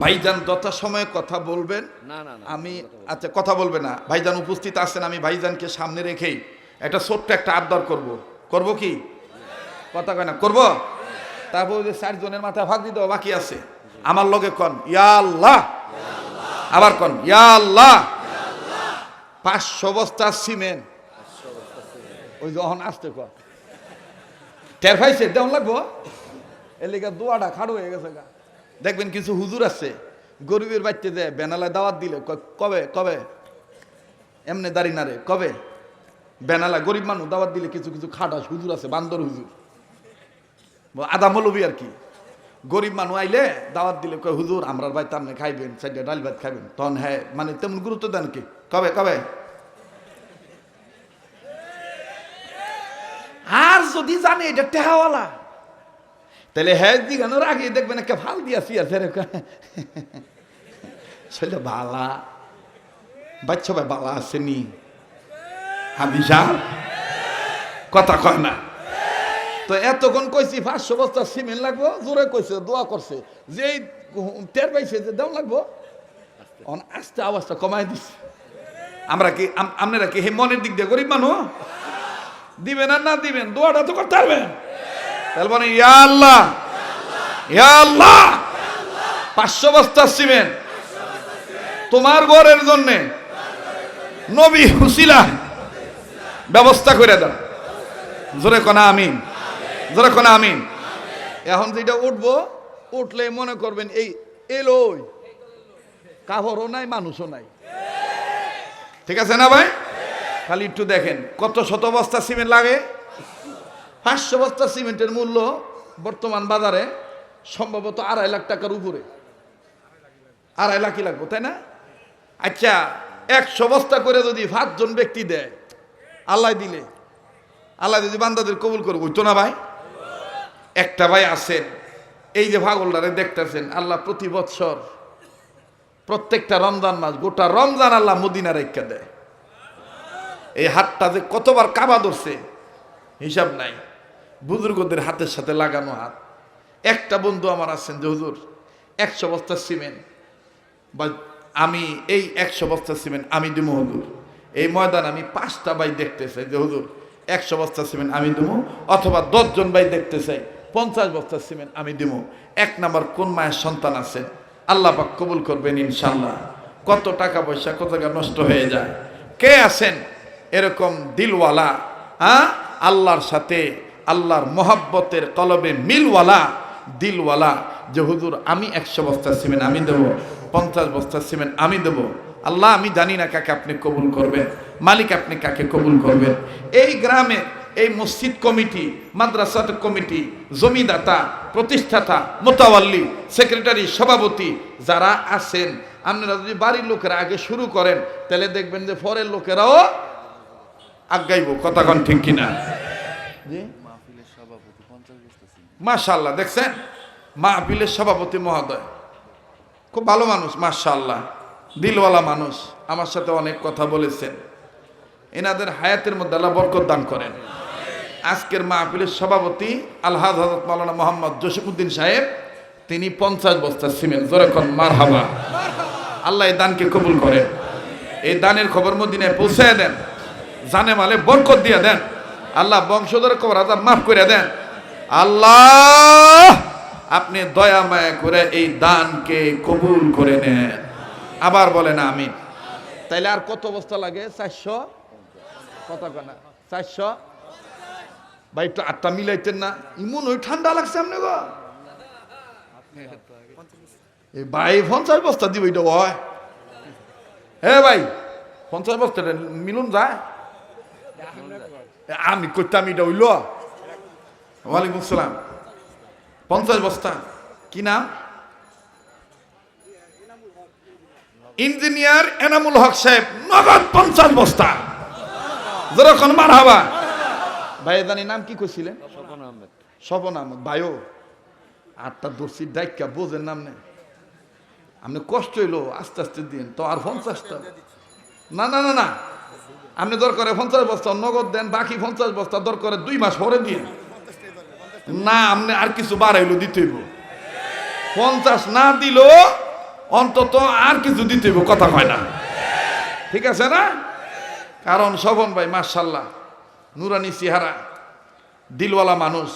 ভাইজান যথাসময়ে কথা বলবেন? না না না আমি আচ্ছা কথা বলবে না। ভাইজান উপস্থিত আছেন আমি ভাইজানকে সামনে রেখেই একটা ছোট্ট একটা আবদার করব। করব কি? কথা কয় না করব? তারপর যে চারজনের মাথায় ভাগ দিতে বাকি আছে। আমার লগে কন ইয়া আল্লাহ। আবার কন ইয়া আল্লাহ। পাঁচশো বস্তা সিমেন্ট। ওই যখন আসতে কর টের পাইছে? দেওয়ান লাগবো? এর লিগে দোয়াটা খাড়ো হয়ে গেছে গা। দেখবেন কিছু হুজুর আছে, গরিবের বাচ্চা যে বেনালায় দাওয়াত দিলে কবে কবে? এমনি দাঁড়ি না রে কবে? বেনালা গরিব মানুষ দাওয়াত দিলে কিছু কিছু খাটাস হুজুর আছে, বান্দর হুজুর। আদা মৌলবি আর কি? গরিব মানুষ আইলে দাওয়াত দিলে কয়, হুজুর আমরা ভাই তামনে খাইবেন, সাইডে ডাল ভাত খাইবেন। তখন হ্যাঁ মানে তেমন গুরুত্ব দেন কি? কবে কবে? আর যদি জানে, এটা টেহাওয়ালা। তাহলে হ্যাঁ দিগানোর আগে দেখবেন একটা ভালো দিয়াছি আর ফেরে সেটা বালা, বাচ্চা ভাই বালা আসেনি হাদিসা কথা কয় না। তো এতক্ষণ কইছি পাঁচশো বস্তা সিমেন্ট লাগবো, জোরে কইছে, দোয়া করছে। যেই টের পাইছে যে দাম লাগবো আস্তে আওয়াজটা কমাই দিছে। আমরা কি আপনারা কি হে মনের দিক দিয়ে গরিব মানুষ? দিবেন আর না দিবেন, দোয়াটা তো করতে পারবেন। তাহলে বলেন, ইয়া আল্লাহ ইয়া আল্লাহ, পাঁচশো বস্তা সিমেন্ট তোমার ঘরের জন্যে নবী হুসিলা ব্যবস্থা করে দাও। জোরে কোনা, আমিন। জোরে কোনা, আমিন। এখন যেটা উঠবো, উঠলে মনে করবেন, এই এলোই কাপড়ও নাই, মানুষও নাই। ঠিক আছে না ভাই? খালি একটু দেখেন, কত শত বস্তা সিমেন্ট লাগে? পাঁচশো বস্তা সিমেন্টের মূল্য বর্তমান বাজারে সম্ভবত আড়াই লাখ টাকার উপরে। আড়াই লাখই লাগবো, তাই না? আচ্ছা একশো বস্তা করে যদি পাঁচজন ব্যক্তি দেয়, আল্লাহ দিলে। আল্লাহ যদি বান্দাদের কবুল করব তো না ভাই? একটা ভাই আছেন, এই যে ভাগলদারে দেখতেছেন, আল্লাহ প্রতি বৎসর প্রত্যেকটা রমজান মাস, গোটা রমজান আল্লাহ মদিনা রেখা দেয়। এই হাতটা যে কতবার কাবা ধরছে, হিসাব নাই। বুজুর্গদের হাতের সাথে লাগানো হাত। একটা বন্ধু আমার আছেন যে, হুজুর, একশো বস্তা সিমেন্ট। বা আমি এই একশো বস্তা সিমেন্ট আমি দিব হুজুর। এই ময়দান আমি পাঁচটা বাই দেখতে চাই যে, হুজুর, একশো বস্তা সিমেন্ট আমি দেবো অথবা দশজন বাই দেখতে চাই, পঞ্চাশ বস্তা সিমেন্ট আমি দেবো এক নাম্বার কোন মায়ের সন্তান আছে আল্লাহ পাক কবুল করবেন ইনশাল্লাহ কত টাকা পয়সা, কত টাকা নষ্ট হয়ে যায়। কে আছেন? এরকম দিলওয়ালা হ্যাঁ? আল্লাহর সাথে আল্লাহর মোহাব্বতের কলবে মিলওয়ালা, দিলওয়ালা যে হুজুর, আমি একশো বস্তা সিমেন্ট আমি দেবো, পঞ্চাশ বস্তা সিমেন্ট আমি দেবো। আল্লাহ, আমি জানি না কাকে আপনি কবুল করবেন, মালিক আপনি কাকে কবুল করবেন। এই গ্রামে এই মসজিদ কমিটি মাদ্রাসা কমিটি, জমিদাতা, প্রতিষ্ঠাতা, মোতাওয়াল্লি, সেক্রেটারি, সভাপতি যারা আছেন, আপনারা যদি বাড়ির লোকেরা আগে শুরু করেন, তাহলে দেখবেন যে পরের লোকেরাও আগাইব। কথা কন ঠিক কিনা? জি মাহফিলের সভাপতি পঞ্চাশ বস্তা সিমেন্ট। মাশাল্লাহ দেখছেন? মাহফিলের সভাপতি মহোদয়। খুব ভালো মানুষ মাশাল্লাহ দিলওয়ালা মানুষ, আমার সাথে অনেক কথা বলেছেন। এনাদের হায়াতের মধ্যে আল্লাহ বরকত দান করেন। আজকের মাহফিলের সভাপতি আলহাজ হজরত মাওলানা মোহাম্মদ জসিমুদ্দিন সাহেব, তিনি পঞ্চাশ বস্তা সিমেন্ট জোরেখন মার হাবা আল্লাহ এই দানকে কবুল করেন। এই দানের খবর মদিনায় পৌঁছায় দেন। জানে মালে বরকত দিয়ে দেন। আল্লাহ বংশধর কবর আজাব মাফ করে দেন। আল্লাহ, আপনি দয়া মায়া করে এই দানকে কবুল করে নেন। আবার বলেন আমি তাইলে আর কত বস্তা লাগে? চারশো? কত চারশো? ভাই, একটু আটটা মিলাইতেন না। ইমন, ওই ঠান্ডা লাগছে আপনি গো। এই ভাই, পঞ্চাশ বস্তা দিব এটা হয় হে ভাই, পঞ্চাশ বস্তাটা মিলুন যায়? আমি করতাম এটা হইল। ওয়ালাইকুম সালাম। পঞ্চাশ বস্তা। কি নাম? ইঞ্জিনিয়ার এনামুল হক সাহেব নগদ পঞ্চাশ বস্তা। যেরকম মার হাবা ভাই জানি নাম কি কইছিলেন? স্বপন আহমেদ। স্বপন আহমদ। ভাইও আটটা দর্শি ডাইকা বোঝেন নাম নেই। আপনি কষ্ট হইল আস্তে আস্তে দিন। তো আর পঞ্চাশটা? না না না না। আপনি দরকারে পঞ্চাশ বস্তা নগদ দেন বাকি পঞ্চাশ বস্তা দরকারে দুই মাস পরে দিন না আপনি আর কিছু বাড়াইলো দিতে হইব। পঞ্চাশ না দিল অন্তত আর কিছু দিতে হইব, কথা হয় না। ঠিক আছে না? কারণ শোভন ভাই মার্শাল্লাহ নুরানি সিহারা দিলওয়ালা মানুষ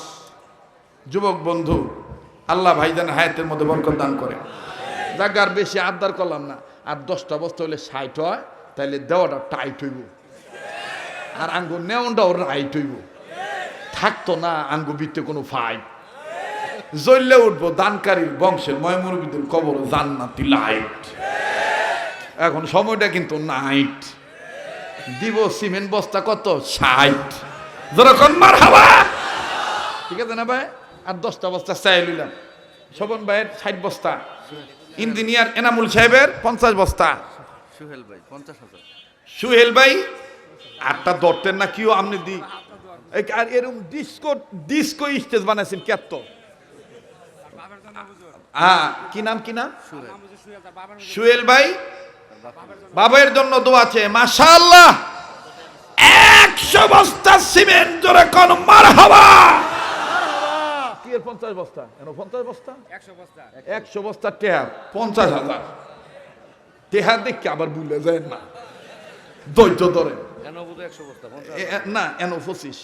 যুবক বন্ধু আল্লাহ ভাইজান হায়াতের মধ্যে বরকত দান করে। জাগার বেশি আবদার করলাম না। আর দশটা বস্তা হলে ষাট হয় তাহলে দেওয়াটা টাইট হইব। আর আঙ্গু নেওয়াটাও রাইট হইব। থাকতো না আঙ্গু বিত্তে কোনো ফাইট জ্বললে উঠবো দানকারীর বংশের ময়মুরবিদের কবর জান্নাতি লাইট। এখন সময়টা কিন্তু নাইট। দিব সিমেন্ট বস্তা কত? ষাট। যেরকম মার হাওয়া ঠিক আছে না ভাই? আর দশটা বস্তা চাই লইলাম। শোভন ভাইয়ের ষাট বস্তা। ইঞ্জিনিয়ার এনামুল সাহেবের পঞ্চাশ বস্তা। সুহেল ভাই পঞ্চাশ হাজার। সুহেল ভাই আটটা ধরতেন না কিও আপনি দি এই আর এরকম ডিস্কো ডিস্কো স্টেজ বানাইছেন কেত হ্যাঁ কি নাম কি নাম? সুহেল ভাই? বাবার জন্য দোয়া আছে মাশাআল্লাহ! একশো বস্তা সিমেন্ট জোরে কোন মার হাওয়া কি এর পঞ্চাশ বস্তা? এন পঞ্চাশ বস্তা? একশো বস্তা। টেহার পঞ্চাশ হাজার। টেহার দেখে আবার ভুলে যায় না। ধৈর্য ধরে কেন না এন পঁচিশ।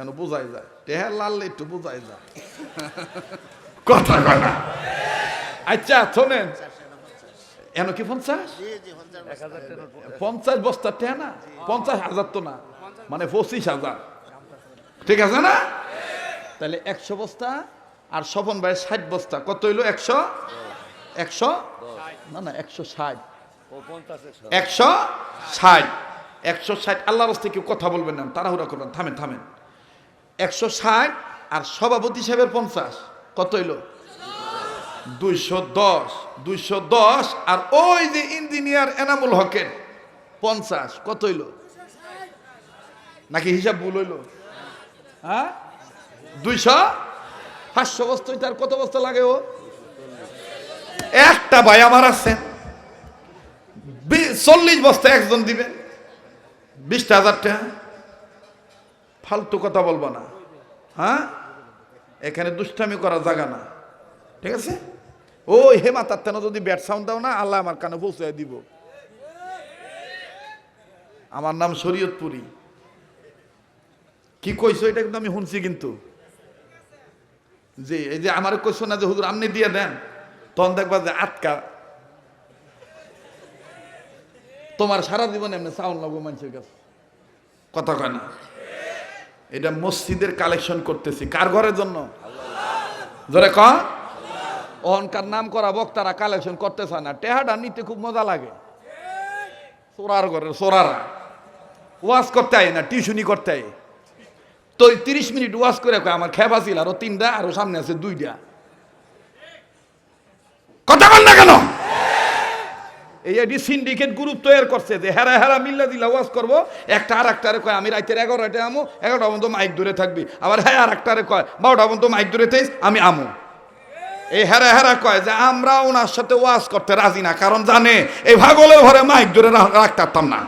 এন বোঝাই যায়? টেহার লাললে একটু বোঝাই যায়। কথা কথা আচ্ছা শোনেন। এন কি পঞ্চাশ? পঞ্চাশ বস্তা। টেহা না? পঞ্চাশ হাজার তো না। মানে পঁচিশ হাজার। ঠিক আছে না? তাহলে একশো বস্তা আর স্বপন ভাই ষাট বস্তা। কত হইল? একশো? একশো? না না একশো ষাট। একশো। ষাট। একশো ষাট। আল্লাহ রাস্তে কেউ কথা বলবেন না। তাড়াহুড়া করবেন। থামেন থামেন। একশো ষাট আর সভাপতি সাহেবের পঞ্চাশ। কত হইল? দুইশো দশ। দুইশো দশ আর ওই যে ইঞ্জিনিয়ার এনামুল হকের পঞ্চাশ। কত হইল? নাকি হিসাব ভুল হইল? হ্যাঁ? দুইশো? পাঁচশো বস্তা আর কত বস্তা লাগে ও? একটা ভাই আমার আছেন চল্লিশ বস্তা একজন দিবে। বিশটা হাজার টাকা। ফালতু কথা বলব না। হ্যাঁ? এখানে দুষ্টামি করা জায়গা না। ঠিক আছে? ওই হে তার তেন যদি ব্যাট সাউন্ড দাও না, আল্লাহ আমার কানে পৌঁছে দিব। আমার নাম শরীয়তপুরি। কি কইছো এটা কিন্তু আমি শুনছি কিন্তু। যে, এই যে আমার কইছো না যে, হুজুর আপনি দিয়ে দেন, তখন দেখবা যে আটকা। তোমার সারা জীবন এমনি সাউন্ড লাগবো মানুষের কাছে। কথা কয় না। এটা মসজিদের কালেকশন করতেছি। কার ঘরের জন্য? জোরে ক। অহংকার নাম করা বক্তারা কালেকশন করতে চায় না। টেহাটা নিতে খুব মজা লাগে। সোরার ঘরের সোরারা। ওয়াজ করতে আয় না, টিউশনি করতে আয়। তো তিরিশ মিনিট ওয়াজ করে আমার খেবা ছিল আরও তিনটা, আরও সামনে আছে দুইটা। কথা বল না কেন? এই এডি সিন্ডিকেট গ্রুপ তৈরি করছে যে হেরা হেরা মিল্লা দিলা ওয়াজ করব। একটা আর একটারে কয়, আমি রাইতের এগারোটা আমো, এগারোটা পর্যন্ত মাইক দূরে থাকবি। আবার হ্যাঁ আর একটারে কয়, বারোটা পর্যন্ত মাইক দূরে থাইস, আমি আমু। এই হেরা হেরা কয় যে, আমরা ওনার সাথে ওয়াজ করতে রাজি না, কারণ জানে, এই ভাগলের ঘরে মাইক ধরে রাখ- রাখতে পারতাম না।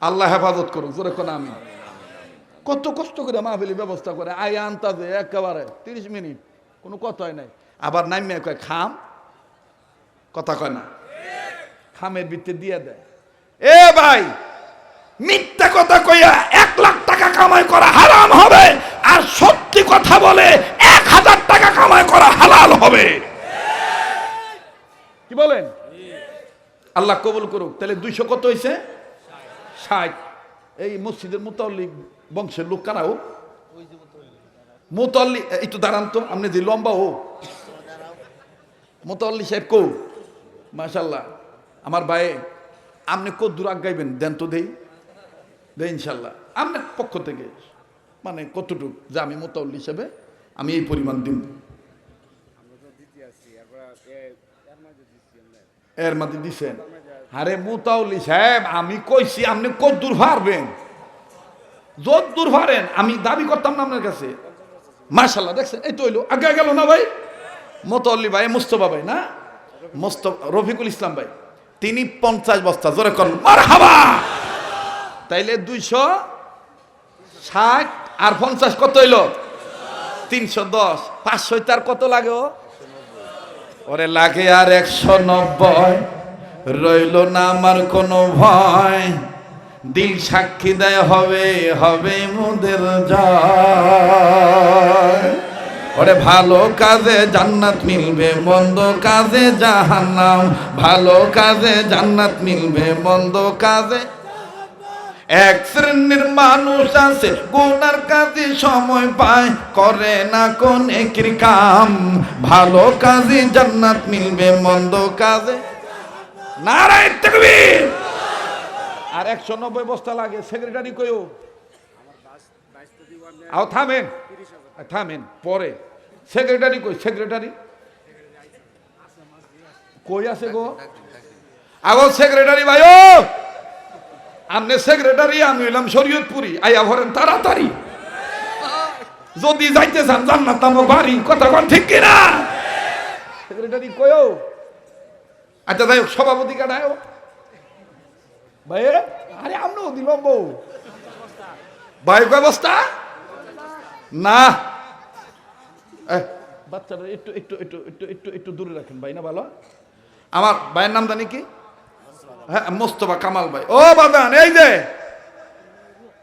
আল্লাহ হেফাজত করুক, জোরে কোন আমি। কত কষ্ট করে মাহফিলি ব্যবস্থা করে আয় আনতাজে একেবারে তিরিশ মিনিট, কোনো কথাই নাই। আবার নামিয়ে কয়, খাম কথা কয় না। খামের ভিত্তি দিয়ে দেয়। এ ভাই মিথ্যা কথা কইয়া এক লাখ টাকা কামাই করা হারাম হবে আর সত্যি কথা বলে এক হাজার টাকা কামাই করা হালাল হবে। কি বলেন? আল্লাহ কবুল করুক। তাহলে দুইশো কত হয়েছে ষাট। এই মসজিদের মুতাল্লিক বংশের লোক কারা ও? মুতাল্লি একটু দাঁড়ান তো আপনি যে লম্বা ও। মোতাল্লি সাহেব কৌ মাশাল্লাহ আমার ভাই, আপনি কত দূর আগাইবেন? দেন তো দেই। দেই ইনশাল্লাহ আপনার পক্ষ থেকে মানে কতটুকু? যে আমি মোতাল্লি হিসেবে আমি এই পরিমাণ দিন এর মধ্যে দিছেন। আরে মোতাউলি সাহেব আমি কইছি, আপনি কত দূর পারবেন যত দূর পারেন আমি দাবি করতাম না আপনার কাছে। মার্শাল্লাহ দেখছেন? এই তো হইল। আগে গেল না ভাই? মোতাল্লি ভাই, মুস্তফা ভাই, না? মোস্তফা রফিকুল ইসলাম ভাই তিনি পঞ্চাশ বস্তা জোরে করেন হাবা তাইলে দুইশো ষাট আর পঞ্চাশ কত হইল? তিনশো দশ। পাঁচশো তার কত লাগে ও? ওরে লাগে আর একশো নব্বই। রইল না আমার কোনো ভয়। দিল সাক্ষী দেয় হবে হবে মোদের জয়। ওরে ভালো কাজে জান্নাত মিলবে মন্দ কাজে জাহান্নাম। ভালো কাজে জান্নাত মিলবে মন্দ কাজে এক শ্রেণির মানুষ আছে গুনার কাজে সময় পায় করে না কোন একই কাম। ভালো কাজে জান্নাত মিলবে মন্দ কাজে নারায়ণ তাকবীর। আর একশো নব্বই বস্তা লাগে সেক্রেটারি আও থামেন। থামেন পরে। সেক্রেটারি কই? সেক্রেটারি কই আছে গো? আগো সেক্রেটারি ভাই ও আপনি সেক্রেটারি আমি হইলাম শরীয়তপুরি। আইয়া ভরেন তাড়াতাড়ি। যদি যাইতে চান, জান্নাত আমার বাড়ি। কথা কোন ঠিক কিনা? সেক্রেটারি কয়ও আচ্ছা যাই হোক, সভাপতি কাটায় ভাই আরে আমরাও দিলাম বউ। ভাই, ব্যবস্থা? না। বাচ্চাটা একটু একটু একটু একটু একটু একটু দূরে রাখেন ভাই না ভালো? আমার ভাইয়ের নাম জানি কি? হ্যাঁ মোস্তফা কামাল ভাই। ও বাদান এই যে।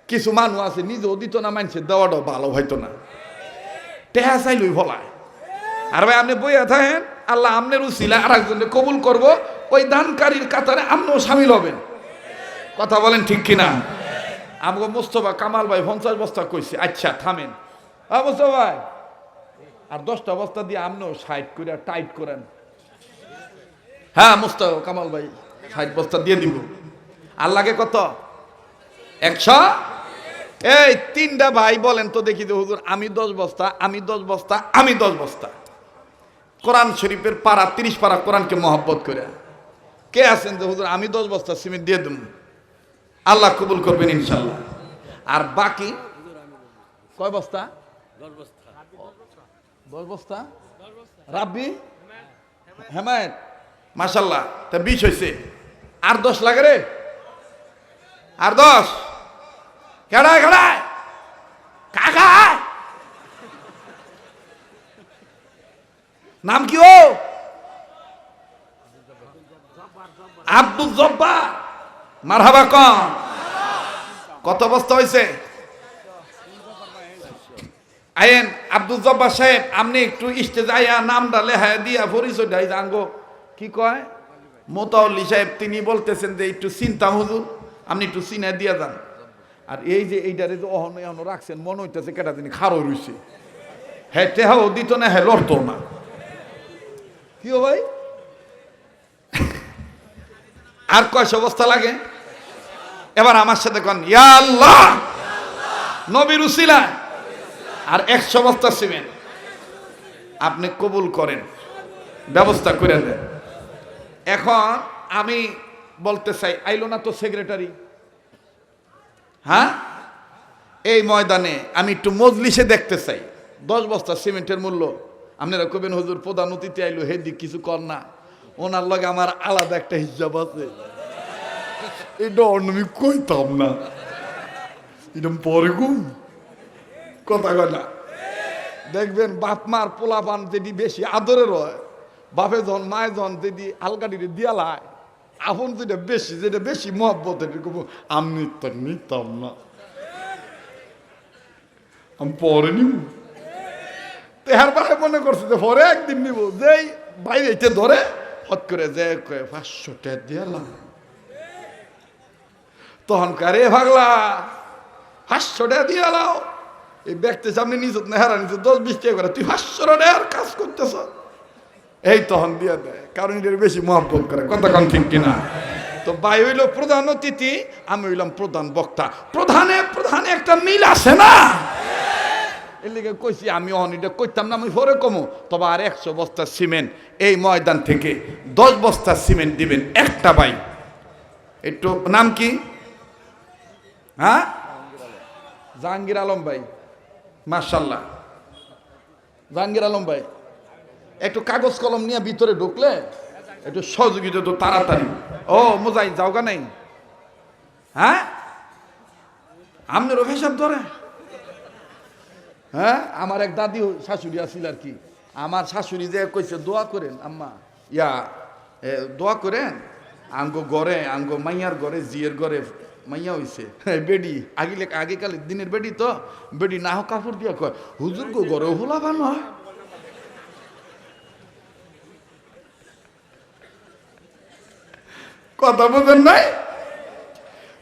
কিছু মানুষ আছে নিজেও দিত না মানছে দেওয়াটাও ভালো হয়তো না। টেহা চাইলই ভলায়। আর ভাই আপনি বইয়া থাকেন আল্লাহ আমনের উচিলা আর একজনকে কবুল করব ওই দানকারীর কাতারে আপনিও সামিল হবেন। কথা বলেন ঠিক কিনা? আমাকে মোস্তফা কামাল ভাই পঞ্চাশ বস্তা কইছে আচ্ছা থামেন। হ্যাঁ মোস্তফা ভাই। আর দশটা বস্তা দিয়ে আপনিও সাইড করে টাইট করেন। হ্যাঁ মোস্তফা, কামাল ভাই ষাট বস্তা দিয়ে দিব। আল্লাহকে কত? একশো? এই তিনটা ভাই বলেন তো দেখি যে হুজুর, আমি দশ বস্তা, আমি দশ বস্তা, আমি দশ বস্তা। কোরআন শরীফের পাড়া, তিরিশ পাড়া কোরআনকে মহব্বত করে কে আছেন যে হুজুর? আমি দশ বস্তা সিমেন্ট দিয়ে দেব। আল্লাহ কবুল করবেন ইনশাল্লাহ। আর বাকি? কয় বস্তা? দশ বস্তা। রাব্বি? হেমায়ত। মাসাল্লাহ তা বিশ হয়েছে আর দশ লাগে রে? আর দশ? কেডায় কেডায়? কাকা নাম কি ও? আব্দুল জব্বা মারহাবা কম। কত বস্তা হয়েছে আইন আব্দুল জব্বার সাহেব, আপনি একটু স্টেজ আইয়া নামটা লেহায় দিয়া পরিচয় দেয় জানগো। কি কয়? মোতাউল্লি সাহেব, তিনি বলতেছেন যে একটু চিন্তা হুজুর, আপনি একটু চিনা দিয়া যান। আর এই যে এইটারে যে অহন অহন রাখছেন, মনে হইতেছে কেটা তিনি খারো রইছে। হ্যাঁ টেহাও দিত না হ্যাঁ লড়তো না। কি ভাই? আর কয়শো অবস্থা লাগে? এবার আমার সাথে কন, ইয়া আল্লাহ! নবীর উসিলা আর একশো বস্তা সিমেন্ট। আপনি কবুল করেন, ব্যবস্থা করে দেন। এখন আমি বলতে চাই, আইলো না তো সেক্রেটারি? হ্যাঁ? এই ময়দানে আমি একটু মজলিসে দেখতে চাই। দশ বস্তা সিমেন্টের মূল্য। আপনারা কবেন হুজুর, প্রধান অতিথি আইলো, হে দিক কিছু কর না। ওনার লগে আমার আলাদা একটা হিসাব আছে। এটা অন্য আমি কইতাম না। এটা পরে কথা কথা দেখবেন বাপ মার পোলাপান যদি বেশি আদরের হয়, বাপে যখন মায়ে যখন যদি আলকাটিরে দিয়ালায় আপন যেটা বেশি যেটা বেশি মহব্বত আমি তো নিতাম না। আমি পরে নিব তেহার বাহে মনে করছে যে, পরে একদিন নিব যেই বাইরে এতে ধরে, হট করে যে কয়ে, পাঁচশো টাকা দিয়ালাম তখন কারে ভাগলা, পাঁচশো টাকা দিয়ালাও এই ব্যক্তি সামনে নিজ নেহারা, নিজ দশ বিশ টাকা করে, তুই পাঁচশো টাকার কাজ করতেছ। এই তখন দিয়ে দেয় কারণ এটার বেশি মহব্বত করে কতক্ষণ ঠিক কিনা? তো ভাই হইল প্রধান অতিথি, আমি হইলাম প্রধান বক্তা। প্রধানে প্রধানে একটা মিল আছে না? এর লিগে কইছি, আমি অনিটা কইতাম না, আমি পরে কমো। তবে আর একশো বস্তা সিমেন্ট এই ময়দান থেকে দশ বস্তা সিমেন্ট দিবেন একটা বাই একটু নাম কি? হ্যাঁ? জাহাঙ্গীর আলম ভাই। মার্শাল্লাহ জাহাঙ্গীর আলম ভাই, একটু কাগজ কলম নিয়ে ভিতরে ঢুকলে একটু সহযোগিতা তো তাড়াতাড়ি। ও মোজাই যাওগা নাই? হ্যাঁ? আপনারও হিসাব ধরে? হ্যাঁ? আমার এক দাদি শাশুড়ি আছিল আর কি। আমার শাশুড়ি যে কইছে, দোয়া করেন, আম্মা। ইয়া দোয়া করেন, আঙ্গো গড়ে, আঙ্গো মাইয়ার ঘরে জিয়ের ঘরে মাইয়া হইছে। বেডি। আগিলে আগেকালের দিনের বেডি তো। বেডি না হোক কাপড় দিয়া কয় হুজুর গো ঘরে ভোলা বানো কথা বোঝেন নাই?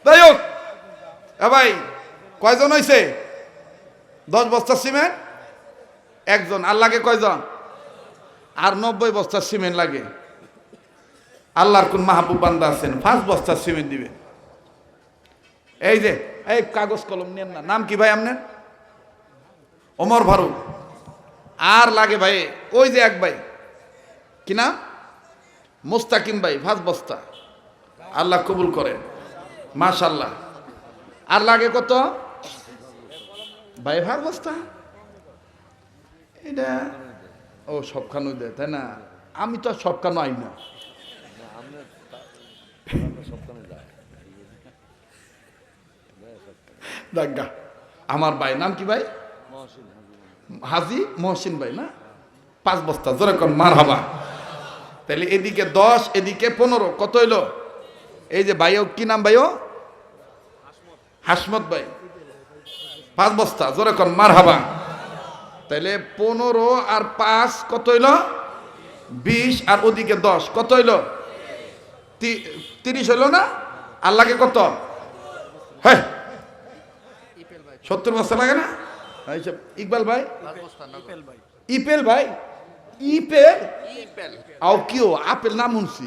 যাই হোক এ ভাই কয়জন হইছে? দশ বস্তা সিমেন্ট? একজন আর লাগে কয়জন? আর নব্বই বস্তা সিমেন্ট লাগে। আল্লাহর কোন মাহবুব বান্দা আছেন পাঁচ বস্তা সিমেন্ট দিবে এই যে এই কাগজ কলম নেন না। নাম কি ভাই আপনার? অমর ফারুক। আর লাগে ভাই ওই যে এক ভাই। কি নাম? মুস্তাকিম ভাই পাঁচ বস্তা। আল্লাহ কবুল করেন মাশাল্লাহ আর লাগে কত? ভাই ভার বস্তা। এটা ও সবখানে দেয় তাই না? আমি তো সবখানে আই না আপনার সপ্তাহে যায় দাগা আমার ভাই নাম কি ভাই? হাজি মহসিন ভাই না? পাঁচ বস্তা, জোরে কর মার হাবা তাহলে এদিকে দশ, এদিকে পনেরো, কত হইল? এই যে ভাইও, কি নাম ভাইও? হাসমত ভাই। পাঁচ বস্তা, জোরে কর মার হাবা তাহলে পনেরো আর পাঁচ কত হইল? বিশ, আর ওদিকে দশ, কত হইল? তিরিশ হইল না? আল্লাহকে কত? হ্যাঁ। সত্তর বস্তা লাগে না? ইকবাল ভাই? ইপেল ভাই? ইপেল? আও কিও আপেল নাম শুনছি।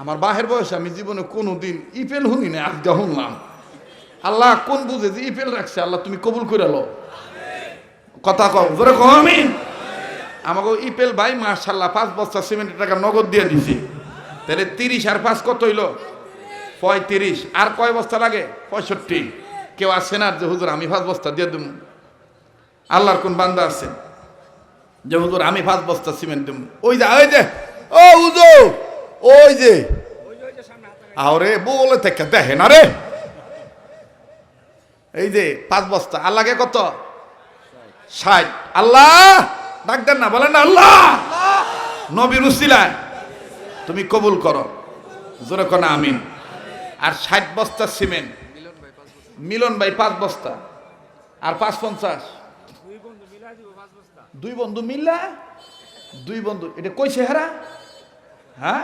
আমার বাহের বয়সে আমি জীবনে কোনো দিন ইপেল শুনি না আজকে শুনলাম। আল্লাহ কোন বুঝে যে ইপেল রাখছে আল্লাহ তুমি কবুল করে লো কথা কও জোরে কও আমি আমাকে ইপেল ভাই মাশাল্লাহ পাঁচ বস্তা সিমেন্টের টাকা নগদ দিয়ে দিছি। তাহলে তিরিশ আর পাঁচ কত হইল? পঁয়ত্রিশ। আর কয় বস্তা লাগে? পঁয়ষট্টি। কেউ আসছে না, যে, হুজুর, আমি পাঁচ বস্তা দিয়ে দেবো আল্লাহর কোন বান্দা আছে? যে, হুজুর, আমি পাঁচ বস্তা সিমেন্ট দেবো ওই যে ওই যে, ও হুজু ওই যে। আরে বলে থেকে দেখে না রে। এই যে পাঁচ বস্তা আল্লাহকে কত? ষাট। আল্লাহ! ডাক দেন না, বলেন না, আল্লাহ! নবীর উসিলায়। তুমি কবুল করো। জোরে কোনা, আমিন। আর ষাট বস্তা সিমেন্ট। মিলন ভাই পাঁচ বস্তা। আর পাঁচ পঞ্চাশ। দুই বন্ধু মিল্লা দুই বন্ধু এটা কইছে হেরা হ্যাঁ?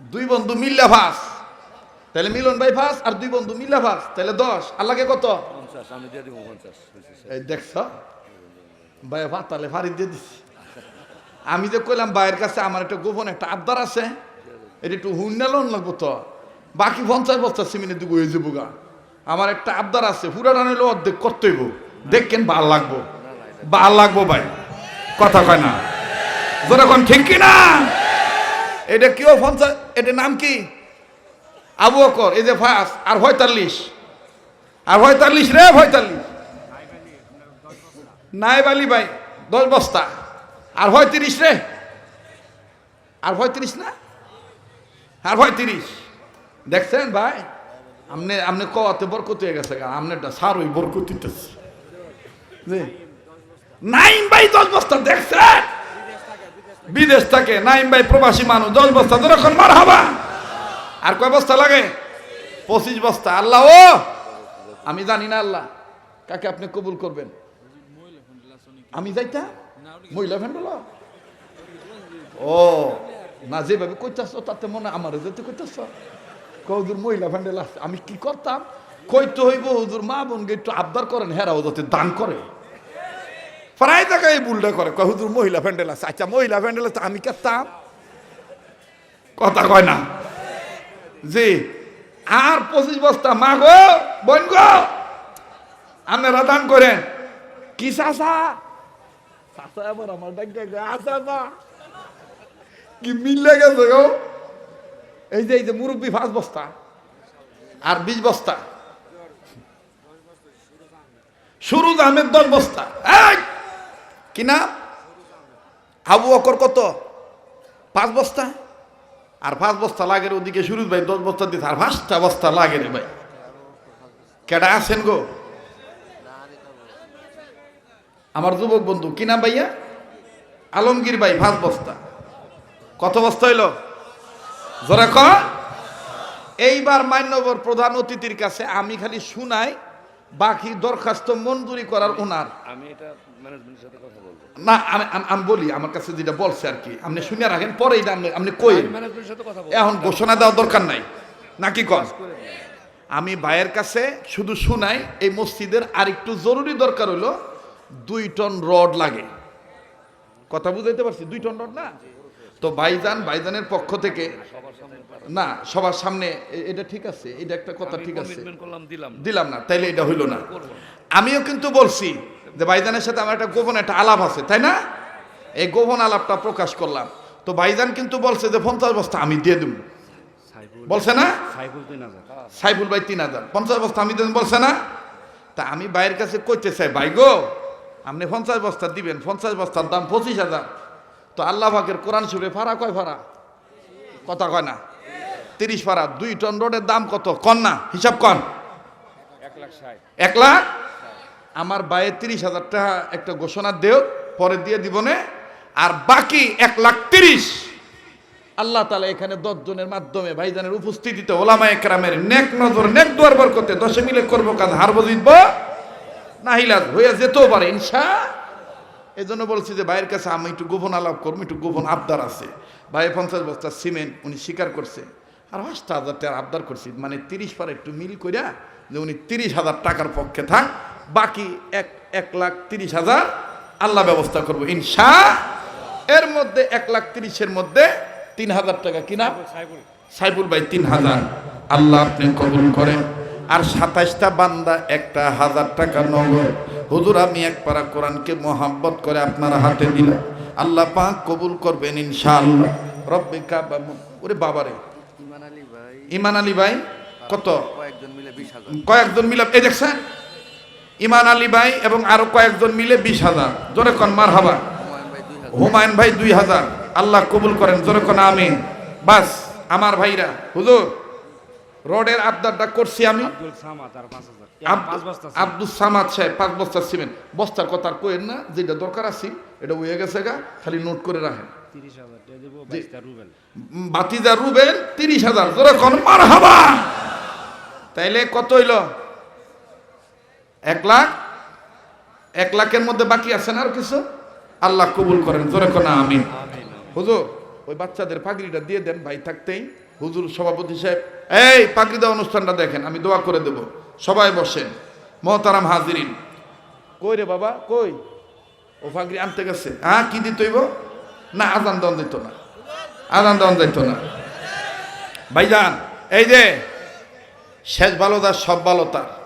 দুই বন্ধু মিল্লা ফাঁস তাহলে মিলন ভাই ফাঁস আর দুই বন্ধু মিল্লা ফাঁস তাহলে দশ। আল্লাহকে কত? হয়েছে, স্যার। এই দেখছ? ভাই ভাত তাহলে ফাড়ি দিয়ে দিছি। আমি যে কইলাম ভাইয়ের কাছে আমার একটা গোপন একটা আবদার আছে এটা একটু হুন্ডালন লাগবো তো। বাকি পঞ্চাশ বস্তা সিমেন্ট দিব এই যাব গা। আমার একটা আবদার আছে পুরাটা নিলে অর্ধেক করতে হইব। দেখেন ভালো লাগবো। ভালো লাগবো ভাই। কথা কয় না। যখন ঠিক কি না এটা কিও পঞ্চাশ এটার নাম কি? আবু অকর এই যে ফাঁস আর পঁয়তাল্লিশ। আর পঁয়তাল্লিশ রে, পঁয়তাল্লিশ। নাইব আলী ভাই, দশ বস্তা। আর পঁয়ত্রিশ রে। আর পঁয়ত্রিশ না? আর পঁয়ত্রিশ। দেখছেন ভাই? আপনি আপনি কতে বরকত হয়ে গেছে গা আপনারটা সার ওই বরকত দিতেছে। নাইম ভাই দশ বস্তা দেখছেন বিদেশ থাকে, নাইম ভাই প্রবাসী মানুষ, দশ বস্তা তো এখন মার হাবা আর কয় বস্তা লাগে? পঁচিশ বস্তা। আল্লাহ ও! আমি জানি না আল্লাহ, কাকে আপনি কবুল করবেন? আমি যাইতা মহিলা ভেন্ডল ও, না যেভাবে কইতাছ, তাতে মনে আমারও যেতে কইতাছ। কৌদুর মহিলা ভেন্ডেল আছে আমি কি করতাম? কইতে হইব, হুজুর, মা বোনকে একটু আবদার করেন হেরাও যাতে দান করে। প্রায় জায়গায় ভুলটা করে, কয়, হুজুর মহিলা ভেন্ডেল আছে আচ্ছা মহিলা ভেন্ডেল আছে আমি করতাম? কথা কয় না। জি, আর পঁচিশ বস্তা মা গো, বোন গো আপনারা দান করেন। কি চাষা চাষা আমার ডাকে আসা না কি মিলে গেছে গো? এই যে এই যে মুরব্বী পাঁচ বস্তা আর বিশ বস্তা। সুরুজ আহমেদ দশ বস্তা! কি না আবু অকর কত? পাঁচ বস্তা? আর পাঁচ বস্তা লাগে ওদিকে সুরুজ ভাই, দশ বস্তা দিতে আর পাঁচটা বস্তা লাগে রে ভাই। কেডা আছেন গো? আমার যুবক বন্ধু, কি নাম ভাইয়া? আলমগীর ভাই, পাঁচ বস্তা। কত বস্তা হইল? জোরে ক। এইবার মান্যবর প্রধান অতিথির কাছে আমি খালি শুনাই বাকি দরখাস্ত মঞ্জুরি করার ওনার আমি এটা ম্যানেজমেন্টের সাথে কথা বলব। না আমি আমি- বলি আমার কাছে যেটা বলছে আর কি আপনি শুনে রাখেন পরে এটা আপনি আপনি কই ম্যানেজমেন্টের সাথে কথা বলব। এখন ঘোষণা দেওয়ার দরকার নাই। নাকি কন? আমি ভাইয়ের কাছে শুধু শুনাই এই মসজিদের আরেকটু জরুরি দরকার হলো দুই টন রড লাগে। কথা বুঝাইতে পারছি? দুই টন রড না? তো ভাইজান ভাইজানের পক্ষ থেকে না সবার সামনে এটা ঠিক আছে এটা একটা কথা ঠিক আছে। দিলাম। দিলাম না তাইলে এটা হইল না। আমিও কিন্তু বলছি যে ভাইজানের সাথে আমার একটা গোপন একটা আলাপ আছে তাই না? এই গোপন আলাপটা প্রকাশ করলাম। তো ভাইজান কিন্তু বলছে যে পঞ্চাশ বস্তা আমি দিয়ে দেবো বলছে না? সাইফুল ভাই তিন হাজার। পঞ্চাশ বস্তা আমি দেন বলছে না? তা আমি ভাইয়ের কাছে কইতে চাই ভাই গো আপনি পঞ্চাশ বস্তা দিবেন পঞ্চাশ বস্তার দাম পঁচিশ হাজার। তো আল্লাহ পাকের কোরআন শুনে ভাড়া কয় ভাড়া কথা কয় না। তিরিশ ভাড়া দুই টন রোডের দাম কত? কন না? হিসাব কন। এক লাখ আমার বাইরে তিরিশ হাজার টাকা একটা ঘোষণা দেও পরে দিয়ে দিব নে। আর বাকি এক লাখ তিরিশ। আল্লাহ তালা এখানে দশজনের মাধ্যমে ভাইজানের উপস্থিতিতে ওলামা একরামের নেক নজর নেক দুয়ার বরকতে দশে মিলে করব কাজ হারবো জিতবো। নাহিলাজ হয়ে যেতেও পারে ইনশা এই জন্য বলছি যে ভাইয়ের কাছে আমি একটু গোপন আলাপ করব, একটু গোপন আবদার আছে। ভাই পঞ্চাশ বস্তা সিমেন্ট উনি স্বীকার করছে। আর পাঁচটা হাজার টাকার আবদার করছি মানে তিরিশ পার একটু মিল করিয়া যে উনি তিরিশ হাজার টাকার পক্ষে থাক, বাকি এক এক লাখ তিরিশ হাজার আল্লাহ ব্যবস্থা করব ইনশা। এর মধ্যে এক লাখ তিরিশের মধ্যে তিন হাজার টাকা কিনা? সাইবুল ভাই, তিন হাজার। আল্লাহ আপনি কবুল করেন। আর সাতাইশটা বান্দা একটা হাজার টাকা নগদ। হুজুর আমি এক পারা কোরআনকে মোহাব্বত করে আপনার হাতে দিলাম। আল্লাহ পাক কবুল করবেন ইনশাআল্লাহ। রব্বে কাবা ওরে বাবারে ইমান আলী ভাই। ইমান আলী ভাই কত? কয়েকজন মিলে এই দেখছেন? ইমান আলী ভাই এবং আরও কয়েকজন মিলে বিশ হাজার। জোরে কন মার হাবা হুমায়ুন ভাই দুই হাজার। আল্লাহ কবুল করেন। জোরে কোন আমিন। বাস আমার ভাইরা। হুজুর রোডের আবদারটা করছি আমি। আব্দুল সামাদ সাহেব পাঁচ বস্তা সিমেন্ট বস্তার কথা আর কোয়েন না যেটা দরকার আছে এটা হয়ে গেছে গা খালি নোট করে রাখেন। রুবেল। বাতিজা রুবেন তিরিশ হাজার জোরে কোন মার হাবা তাইলে কত হইল? এক লাখ? এক লাখের মধ্যে বাকি আছে না আর কিছু? আল্লাহ কবুল করেন জোরে কোন আমিন। হুজুর ওই বাচ্চাদের পাগড়িটা দিয়ে দেন ভাই থাকতেই। হুজুর সভাপতি সাহেব, এই পাকিদা অনুষ্ঠানটা দেখেন, আমি দোয়া করে দেব। সবাই বসেন। মহতারাম হাজিরিন। কই রে বাবা, কই? ও পাগড়ি আনতে গেছে। হ্যাঁ কি দিত না, আজান দন দিত না। আজান দন দিত না। ভাইজান, এই যে, শেষ ভালো তার, সব ভালো তার।